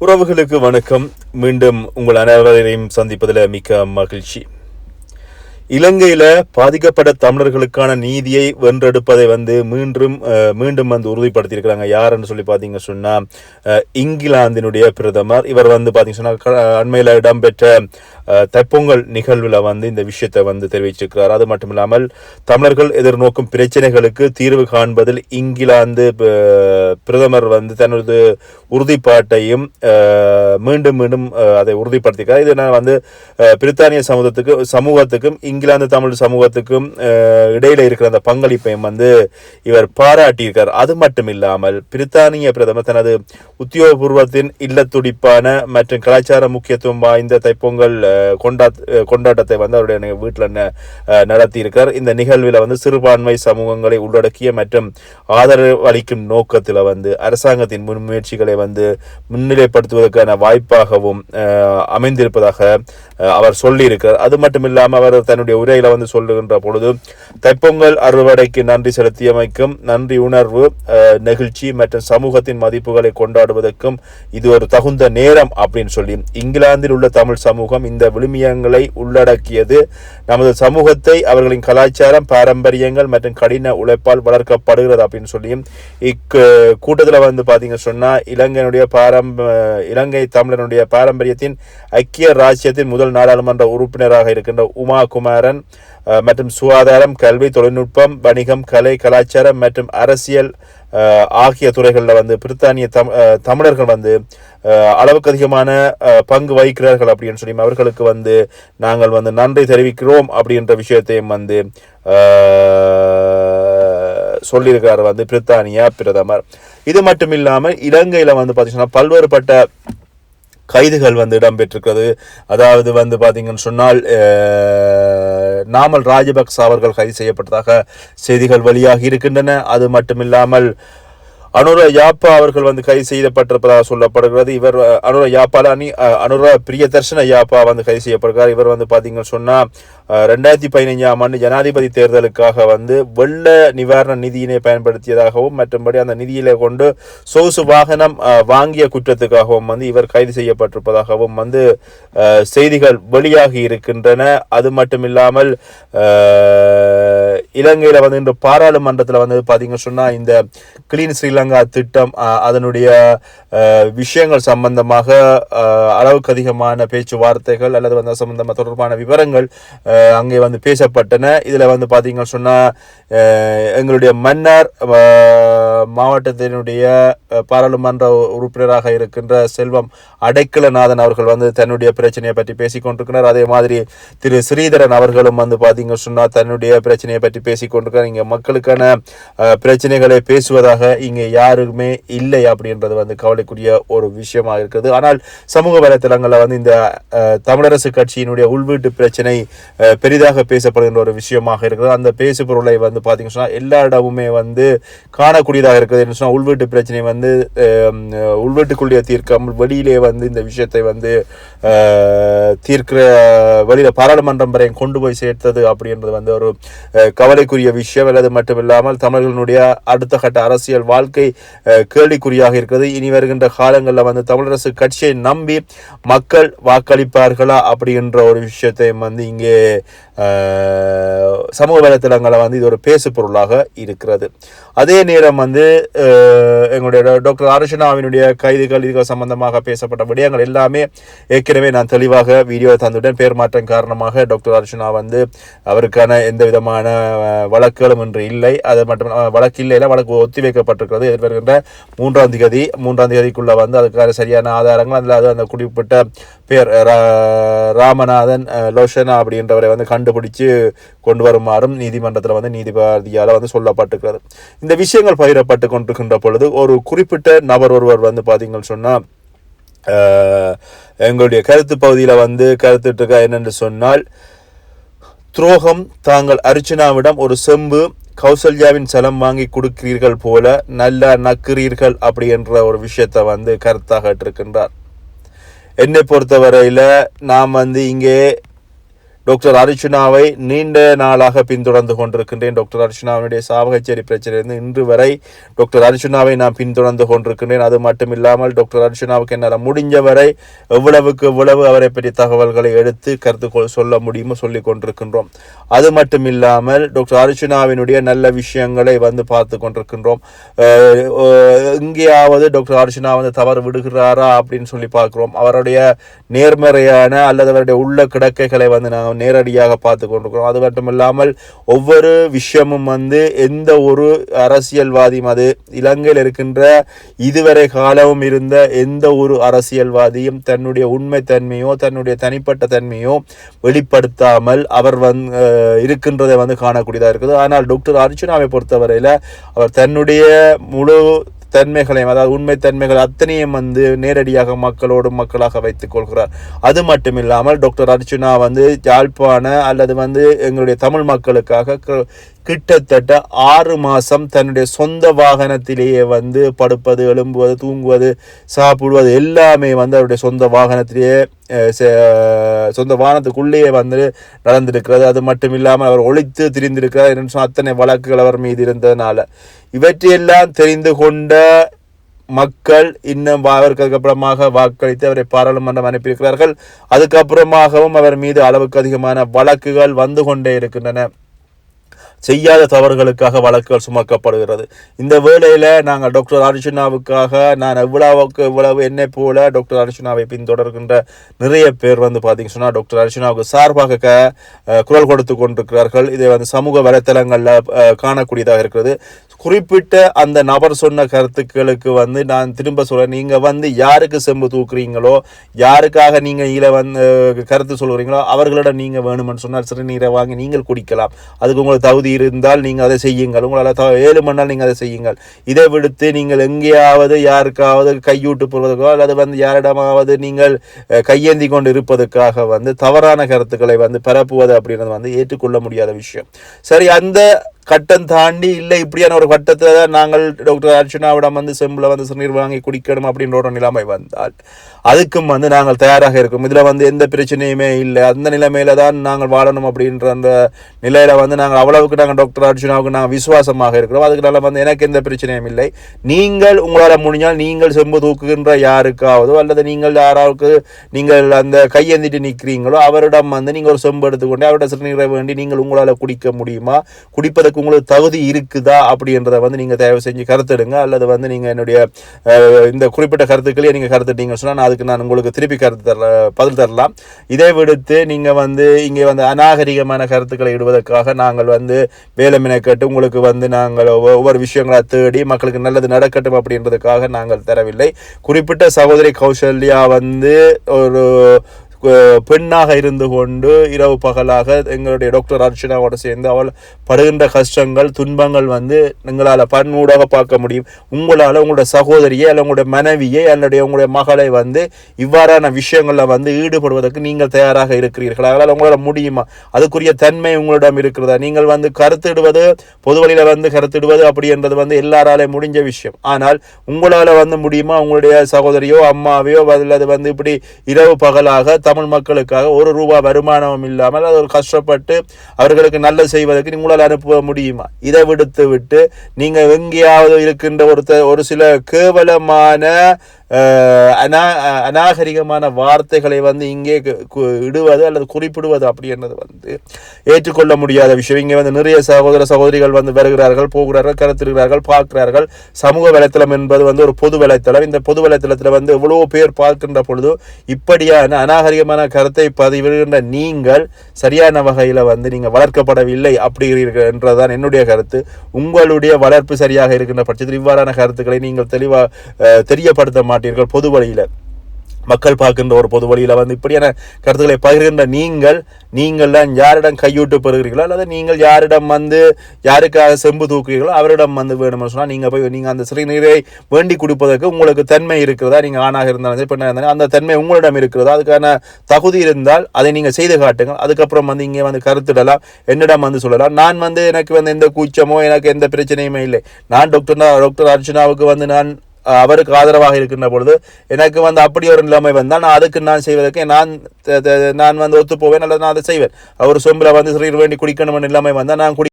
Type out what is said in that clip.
உறவுகளுக்கு வணக்கம். மீண்டும் உங்கள் அனைவரையும் சந்திப்பதில் மிக்க மகிழ்ச்சி. இலங்கையில் பாதிக்கப்பட்ட தமிழர்களுக்கான நீதியை வென்றெடுப்பதை வந்து மீண்டும் மீண்டும் வந்து உறுதிப்படுத்தியிருக்கிறாங்க. யாருன்னு சொல்லி பார்த்தீங்க சொன்னால் இங்கிலாந்தினுடைய பிரதமர். இவர் வந்து பார்த்தீங்க சொன்னால் க- இடம்பெற்ற தைப்பொங்கல் நிகழ்வில் வந்து இந்த விஷயத்தை வந்து தெரிவிச்சிருக்கிறார். அது மட்டும் இல்லாமல் தமிழர்கள் எதிர்நோக்கும் பிரச்சனைகளுக்கு தீர்வு காண்பதில் இங்கிலாந்து பிரதமர் வந்து தனது உறுதிப்பாட்டையும் மீண்டும் மீண்டும் அதை உறுதிப்படுத்திக்கிறார். இது நான் வந்து பிரித்தானிய சமூகத்துக்கு சமூகத்துக்கும் இங்கிலாந்து தமிழ் சமூகத்துக்கும் இடையில இருக்கிற அந்த பங்களிப்பையும் வந்து இவர் பாராட்டியிருக்கார். அது மட்டும் இல்லாமல் பிரித்தானிய பிரதமர் தனது உத்தியோகபூர்வத்தின் இல்லத்துடிப்பான மற்றும் கலாச்சார முக்கியத்துவம் வாய்ந்த தைப்பொங்கல் கொண்டா கொண்டாட்டத்தை வந்து அவருடைய வீட்டில் நடத்தியிருக்கார். இந்த நிகழ்வில் வந்து சிறுபான்மை சமூகங்களை உள்ளடக்கிய மற்றும் ஆதரவு அளிக்கும் நோக்கத்தில் வந்து அரசாங்கத்தின் முன்முயற்சிகளை வந்து முன்னிலைப்படுத்துவதற்கான வாய்ப்பாகவும் அமைந்திருப்பதாக அவர் சொல்லியிருக்கிறார் அது மட்டும் இல்லாமல் அவர் தன்னுடைய உரையில வந்து சொல்லுகின்ற பொழுது தைப்பொங்கல் அறுவடைக்கு நன்றி செலுத்தியமைக்கும் நன்றி உணர்வு நெகிழ்ச்சி மற்றும் சமூகத்தின் மதிப்புகளை கொண்டாடுவதற்கும் இது ஒரு தகுந்த நேரம் அப்படின்னு சொல்லி இங்கிலாந்தில் உள்ள தமிழ் சமூகம் இந்த விழுமியங்களை உள்ளடக்கியது. நமது சமூகத்தை அவர்களின் கலாச்சாரம் பாரம்பரியங்கள் மற்றும் கடின உழைப்பால் வளர்க்கப்படுகிறது அப்படின்னு சொல்லியும் இக்கு கூட்டத்தில் வந்து பார்த்தீங்க சொன்னா இலங்கையினுடைய பாரம்ப இலங்கை தமிழனுடைய பாரம்பரியத்தின் ஐக்கிய ராஜ்யத்தின் முதல் நாடாளுமன்ற உறுப்பினராக இருக்கின்ற உமா குமாரன் மற்றும் சுகாதாரம் கல்வி தொழில்நுட்பம் வணிகம் கலை கலாச்சாரம் மற்றும் அரசியல் ஆகிய துறைகளில் வந்து பிரித்தானிய தம் தமிழர்கள் வந்து அளவுக்கு அதிகமான பங்கு வகிக்கிறார்கள் அப்படின்னு சொல்லி அவர்களுக்கு வந்து நாங்கள் வந்து நன்றி தெரிவிக்கிறோம் அப்படின்ற விஷயத்தையும் வந்து சொல்லியிருக்கிறார் சொல்லியிருக்காரு வந்து பிரித்தானியா பிரதமர். இது மட்டும் இல்லாமல் இலங்கையில் வந்து பார்த்தீங்கன்னா பல்வேறுபட்ட கைதுகள் வந்து இடம்பெற்றிருக்கிறது. அதாவது வந்து பார்த்தீங்கன்னு சொன்னால் நாமல் ராஜபக்ச அவர்கள் கைது செய்யப்பட்டதாக செய்திகள் வெளியாகி இருக்கின்றன. அது மட்டுமில்லாமல் அனுர யாப்பா அவர்கள் வந்து கைது செய்யப்பட்டிருப்பதாக சொல்லப்படுகிறது. இவர் அனுரா அனுர யாப்பால அணி அனுர பிரியதர்ஷன யாப்பா வந்து கைது செய்யப்படுகிறார். இவர் வந்து பார்த்தீங்கன்னு சொன்னால் ரெண்டாயிரத்தி பதினைஞ்சாம் ஆண்டு ஜனாதிபதி தேர்தலுக்காக வந்து வெள்ள நிவாரண நிதியினை பயன்படுத்தியதாகவும் மற்றும்படி அந்த நிதியிலே கொண்டு சொகுசு வாகனம் வாங்கிய குற்றத்துக்காகவும் வந்து இவர் கைது செய்யப்பட்டிருப்பதாகவும் வந்து செய்திகள் வெளியாகி இருக்கின்றன. அது மட்டும் இல்லாமல் இலங்கையில் வந்து இந்த பாராளுமன்றத்தில் வந்து பாத்தீங்க சொன்னால் இந்த கிளீன் ஸ்ரீலங்கா திட்டம் அதனுடைய விஷயங்கள் சம்பந்தமாக அளவுக்கு அதிகமான பேச்சுவார்த்தைகள் அல்லது வந்து சம்பந்தமாக தொடர்பான விவரங்கள் அங்கே வந்து பேசப்பட்டன. இதில் வந்து பாத்தீங்கன்னு சொன்னால் எங்களுடைய மன்னார் மாவட்டத்தினுடைய பாராளுமன்ற உறுப்பினராக இருக்கின்ற செல்வம் அடைக்கலநாதன் அவர்கள் வந்து தன்னுடைய பிரச்சனையை பற்றி பேசிக்கொண்டிருக்கிறார். அதே மாதிரி திரு ஸ்ரீதரன் அவர்களும் வந்து பாத்தீங்க சொன்னா தன்னுடைய பிரச்சனையை பற்றி பேசிக்கொண்டிருக்கார் இங்கே மக்களுக்கான பிரச்சனைகளை பேசுவதாக இங்கே யாருமே இல்லை அப்படின்றது வந்து கவலைக்குரிய ஒரு விஷயமாக இருக்குது. ஆனால் சமூக வலைத்தளங்களில் வந்து இந்த தமிழரசு கட்சியினுடைய உள்வீட்டு பிரச்சனை பெரிதாக பேசப்படுகின்ற ஒரு விஷயமாக இருக்குது. அந்த பேசு பொருளை வந்து பாத்தீங்க சொன்னால் எல்லா இடமுமே வந்து காணக்கூடியதாக இருக்குது என்று சொன்னால் உள்வீட்டு பிரச்சனை வந்து உள்வீட்டுக்குள்ளேயே உள்வீட்டுக்குள்ளே தீர்க்காமல் வெளியிலே வந்து இந்த விஷயத்தை வந்து தீர்க்கிற வழியில் பாராளுமன்றம் வரை கொண்டு போய் சேர்த்தது அப்படின்றது வந்து ஒரு கவலைக்குரிய விஷயம் அல்லது மட்டுமில்லாமல் தமிழர்களுடைய அடுத்த கட்ட அரசியல் வாழ்க்கை கேள்விக்குறியாக இருக்கிறது. இனி வருகின்ற காலங்களில் வந்து தமிழரசு கட்சியை நம்பி மக்கள் வாக்களிப்பார்களா அப்படின்ற ஒரு விஷயத்தையும் வந்து இங்கே சமூக வலைத்தளங்களை வந்து இது ஒரு பேசு பொருளாக இருக்கிறது. அதே நேரம் வந்து எங்களுடைய டாக்டர் அரசனாவினுடைய கைதுகள் இதுகள் சம்பந்தமாக பேசப்பட்ட விடயங்கள் எல்லாமே ஏற்கனவே நான் தெளிவாக வீடியோ தந்துவிட்டேன் பேர் மாற்றம் காரணமாக டாக்டர் அர்ஷனா வந்து அவருக்கான எந்த விதமான வழக்குகளும் இன்று இல்லை. அது மட்டும் வழக்கு இல்லை வழக்கு ஒத்திவைக்கப்பட்டிருக்கிறது எதிர்வருகின்ற மூன்றாம் திகதி மூன்றாம் தேதிக்குள்ள வந்து அதுக்கான சரியான ஆதாரங்கள் அதில் அது அந்த குறிப்பிட்ட பேர் ரா- ராமநாதன் லோஷனா அப்படின்றவரை வந்து கண்டுபிடிச்சு கொண்டு வருமாறும் நீதிமன்றத்தில் வந்து நீதிபதியால் வந்து சொல்லப்பட்டிருக்கிறது. இந்த விஷயங்கள் பகிரப்பட்டு கொண்டிருக்கின்ற பொழுது ஒரு குறிப்பிட்ட நபர் ஒருவர் வந்து பார்த்தீங்கன்னு சொன்னால் எங்களுடைய கருத்து பகுதியில் வந்து கருத்துட்டு என்னென்று சொன்னால் துரோகம் தாங்கள் அர்ச்சனாவிடம் ஒரு செம்பு கௌசல்யாவின் செலம் வாங்கி கொடுக்கிறீர்கள் போல நல்லா நக்குறீர்கள் அப்படி என்ற ஒரு விஷயத்தை வந்து கருத்தாக இருக்கின்றார் என்னை பொறுத்தவரையில் நாம் வந்து இங்கே டாக்டர் அர்ச்சுனாவை நீண்ட நாளாக பின்தொடர்ந்து கொண்டிருக்கின்றேன். டாக்டர் அர்ச்சுனாவினுடைய சாவகச்சேரி பிரச்சனையிலிருந்து இன்று வரை டாக்டர் அர்ச்சுனாவை நான் பின்தொடர்ந்து கொண்டிருக்கின்றேன். அது மட்டும் இல்லாமல் டாக்டர் அர்ச்சுனாவுக்கு என்னால் முடிஞ்ச வரை எவ்வளவுக்கு எவ்வளவு அவரை பற்றி தகவல்களை எடுத்து கருத்து சொல்ல முடியுமோ சொல்லி கொண்டிருக்கின்றோம். அது மட்டும் இல்லாமல் டாக்டர் அர்ச்சுனாவினுடைய நல்ல விஷயங்களை வந்து பார்த்து கொண்டிருக்கின்றோம். எங்கேயாவது டாக்டர் அர்ச்சுனா வந்து தவறு விடுகிறாரா அப்படின்னு சொல்லி பார்க்குறோம். அவருடைய நேர்மறையான அல்லது அவருடைய உள்ள கிடக்கைகளை வந்து நாங்கள் நேரடியாக பார்த்து கொண்டிருக்கிறோம். அது மட்டும் இல்லாமல் ஒவ்வொரு விஷயமும் வந்து எந்த ஒரு அரசியல்வாதியும் அது இலங்கையில் இருக்கின்ற இதுவரை காலமும் இருந்த எந்த ஒரு அரசியல்வாதியும் தன்னுடைய உண்மை தன்மையோ தன்னுடைய தனிப்பட்ட தன்மையோ வெளிப்படுத்தாமல் அவர் வந்து இருக்கின்றதை வந்து காணக்கூடியதாக இருக்குது. ஆனால் டாக்டர் அர்ஜுனாவை பொறுத்தவரையில் அவர் தன்னுடைய முழு தன்மைகளையும் அதாவது உண்மை தன்மைகள் அத்தனையும் வந்து நேரடியாக மக்களோடு மக்களாக வைத்துக் கொள்கிறார். அது மட்டும் இல்லாமல் டாக்டர் அர்ச்சுனா வந்து யாழ்ப்பாண அல்லது வந்து எங்களுடைய தமிழ் மக்களுக்காக கிட்டத்தட்ட ஆறு மாதம் தன்னுடைய சொந்த வாகனத்திலேயே வந்து படுப்பது எழும்புவது தூங்குவது சாப்பிடுவது எல்லாமே வந்து அவருடைய சொந்த வாகனத்திலேயே சொந்த வாகனத்துக்குள்ளேயே வந்து நடந்திருக்கிறது. அது மட்டும் இல்லாமல் அவர் ஒழித்து திரிந்திருக்கிறார் என்று அத்தனை வழக்குகள் அவர் மீது இருந்ததுனால. இவற்றையெல்லாம் தெரிந்து கொண்ட மக்கள் இன்னும் அவருக்கு அதுக்கப்புறமாக வாக்களித்து அவரை பாராளுமன்றம் அனுப்பியிருக்கிறார்கள். அதுக்கப்புறமாகவும் அவர் மீது அளவுக்கு அதிகமான வழக்குகள் வந்து கொண்டே இருக்கின்றன. செய்யாத தவறுகளுக்காக வழக்குகள் சுமக்கப்படுகிறது. இந்த வேளையில் நாங்கள் டாக்டர் அர்ஜுனாவுக்காக நான் எவ்வளவுக்கு எவ்வளவு என்னை போல டாக்டர் அர்ஜுனாவை பின்தொடர்கின்ற நிறைய பேர் வந்து பார்த்தீங்க சொன்னால் டாக்டர் அர்ஜுனாவுக்கு சார்பாக க குரல் கொடுத்து கொண்டிருக்கிறார்கள். இதை வந்து சமூக வலைத்தளங்களில் காணக்கூடியதாக இருக்கிறது. குறிப்பிட்ட அந்த நபர் சொன்ன கருத்துக்களுக்கு வந்து நான் திரும்ப சொல்கிறேன் நீங்கள் வந்து யாருக்கு செம்பு தூக்குறீங்களோ யாருக்காக நீங்கள் இதில் வந்து கருத்து சொல்கிறீங்களோ அவர்களிடம் நீங்கள் வேணும்னு சொன்னால் சிறுநீரை வாங்கி நீங்கள் குடிக்கலாம். அதுக்கு உங்களுக்கு தகுதி இருந்தால் நீங்கள் அதை செய்யுங்கள். உங்களால் த- ஏழு மணி நாள் அதை செய்யுங்கள். இதை விடுத்து நீங்கள் எங்கேயாவது யாருக்காவது கையூட்டு போவதற்கோ அல்லது வந்து யாரிடமாவது நீங்கள் கையேந்தி கொண்டு இருப்பதற்காக வந்து தவறான கருத்துக்களை வந்து பரப்புவது அப்படின்றது வந்து ஏற்றுக்கொள்ள முடியாத விஷயம். சரி அந்த கட்டம் தாண்டி இல்லை இப்படியான ஒரு கட்டத்தில் தான் நாங்கள் டாக்டர் அர்ச்சனாவிடம் வந்து செம்பில் வந்து சிறுநீர் வாங்கி குடிக்கணும் அப்படின்ற ஒரு நிலைமை வந்தால் அதுக்கும் வந்து நாங்கள் தயாராக இருக்கும். இதில் வந்து எந்த பிரச்சனையுமே இல்லை. அந்த நிலைமையில தான் நாங்கள் வாழணும் அப்படின்ற அந்த நிலையில் வந்து நாங்கள் அவ்வளவுக்கு நாங்கள் டாக்டர் அர்ஜுனாவுக்கு நாங்கள் விசுவாசமாக இருக்கிறோம். அதுக்குனால வந்து எனக்கு எந்த பிரச்சனையும் இல்லை. நீங்கள் உங்களால் முடிஞ்சால் நீங்கள் செம்பு தூக்குகின்ற யாருக்காவதோ அல்லது நீங்கள் யாராவுக்கு நீங்கள் அந்த கையேந்திட்டு நிற்கிறீங்களோ அவரிடம் வந்து நீங்கள் ஒரு செம்பு எடுத்துக்கொண்டு அவரோட சிறுநீரை வேண்டி நீங்கள் உங்களால் குடிக்க முடியுமா? குடிப்பதற்கு உங்களுக்கு தகுதி இருக்குதா அப்படின்றத வந்து நீங்கள் தயவு செஞ்சு கருத்துடுங்க. அல்லது வந்து நீங்கள் என்னுடைய இந்த குறிப்பிட்ட கருத்துக்களே நீங்கள் கருத்துட்டீங்க சொன்னால் நான் அதுக்கு நான் உங்களுக்கு திருப்பி கருத்து தர பதில் தரலாம். இதை விடுத்து நீங்கள் வந்து இங்கே வந்து அநாகரிகமான கருத்துக்களை இடுவதற்காக நாங்கள் வந்து வேலை கேட்டு உங்களுக்கு வந்து நாங்கள் ஒவ்வொரு விஷயங்களை தேடி மக்களுக்கு நல்லது நடக்கட்டும் அப்படின்றதுக்காக நாங்கள் தரவில்லை. குறிப்பிட்ட சகோதரி கௌசல்யா வந்து ஒரு பெண்ணாக இருந்து கொண்டு இரவு பகலாக எங்களுடைய டாக்டர் அர்ச்சனாவோட சேர்ந்து அவள் படுகின்ற கஷ்டங்கள் துன்பங்கள் வந்து எங்களால் பன்மூடாக பார்க்க முடியும். உங்களால் உங்களுடைய சகோதரியை அல்ல உங்களுடைய மனைவியை அல்லது உங்களுடைய மகளை வந்து இவ்வாறான விஷயங்களில் வந்து ஈடுபடுவதற்கு நீங்கள் தயாராக இருக்கிறீர்களா. அதனால் உங்களால் முடியுமா? அதுக்குரிய தன்மை உங்களிடம் இருக்கிறதா? நீங்கள் வந்து கருத்திடுவது பொதுவழியில் வந்து கருத்திடுவது அப்படி என்றது வந்து எல்லாராலே முடிஞ்ச விஷயம். ஆனால் உங்களால் வந்து முடியுமா? உங்களுடைய சகோதரியோ அம்மாவையோ அல்லது வந்து இப்படி இரவு பகலாக தமிழ் மக்களுக்காக ஒரு ரூபா வருமானமும் இல்லாமல் அது ஒரு கஷ்டப்பட்டு அவர்களுக்கு நல்லது செய்வதற்கு உங்களால் அனுப்ப முடியுமா? இதை விடுத்து விட்டு நீங்கள் எங்கேயாவது இருக்கின்ற ஒரு ஒரு சில கேவலமான அனா அநாகரிகமான வார்த்தைகளை வந்து இங்கே கு- இடுவது அல்லது குறிப்பிடுவது அப்படி என்னது வந்து ஏற்றுக்கொள்ள முடியாத விஷயம். இங்கே வந்து நிறைய சகோதர சகோதரிகள் வந்து வருகிறார்கள் போகிறார்கள் கருத்துகிறார்கள் பார்க்கிறார்கள். சமூக வலைத்தளம் என்பது வந்து ஒரு பொது வலைத்தளம். இந்த பொது வலைத்தளத்தில் வந்து எவ்வளோ பேர் பார்க்கின்ற பொழுது இப்படியான அநாகரிகமான கருத்தை பதிவிடுகின்ற நீங்கள் சரியான வகையில் வந்து நீங்கள் வளர்க்கப்படவில்லை அப்படி இருக்கிற- என்றதுதான் என்னுடைய கருத்து. உங்களுடைய வளர்ப்பு சரியாக இருக்கின்ற பட்சத்தில் இவ்வாறான கருத்துக்களை நீங்கள் தெளிவாக தெரியப்படுத்த மாட்டீர்கள் பொது வழியில். மக்கள் பார்க்கின்ற ஒரு பொது வழியில் வந்து இப்படியான கருத்துக்களை பகிர்கின்ற நீங்கள் நீங்கள் தான் யாரிடம் கையூட்டு பெறுகிறீர்களோ அல்லது நீங்கள் யாரிடம் வந்து யாருக்காக செம்பு தூக்குறீர்களோ அவரிடம் வந்து வேணும்னு சொன்னால் நீங்கள் போய் நீங்கள் அந்த சிறுநீரை வேண்டி கொடுப்பதற்கு உங்களுக்கு தன்மை இருக்கிறதா? நீங்கள் ஆணாக இருந்தாலும் சரி பெண்ணாக இருந்தாலும் அந்த தன்மை உங்களிடம் இருக்கிறதா? அதுக்கான தகுதி இருந்தால் அதை நீங்கள் செய்து காட்டுங்கள். அதுக்கப்புறம் வந்து இங்கே வந்து கருத்திடலாம். என்னிடம் வந்து சொல்லலாம். நான் வந்து எனக்கு வந்து எந்த கூச்சமோ எனக்கு எந்த பிரச்சனையுமே இல்லை. நான் டாக்டர் டாக்டர் அர்ச்சனாவுக்கு வந்து நான் அவருக்கு ஆதரவாக இருக்கின்ற பொழுது எனக்கு வந்து அப்படி ஒரு நிலைமை வந்தால் நான் அதுக்கு நான் செய்வதற்கு நான் நான் வந்து ஒத்து போவேன் அல்லது நான் அதை செய்வேன். அவர் சொம்பில் வந்து சிறீர் வேண்டி குடிக்கணும் நிலைமை வந்தால் நான் குடி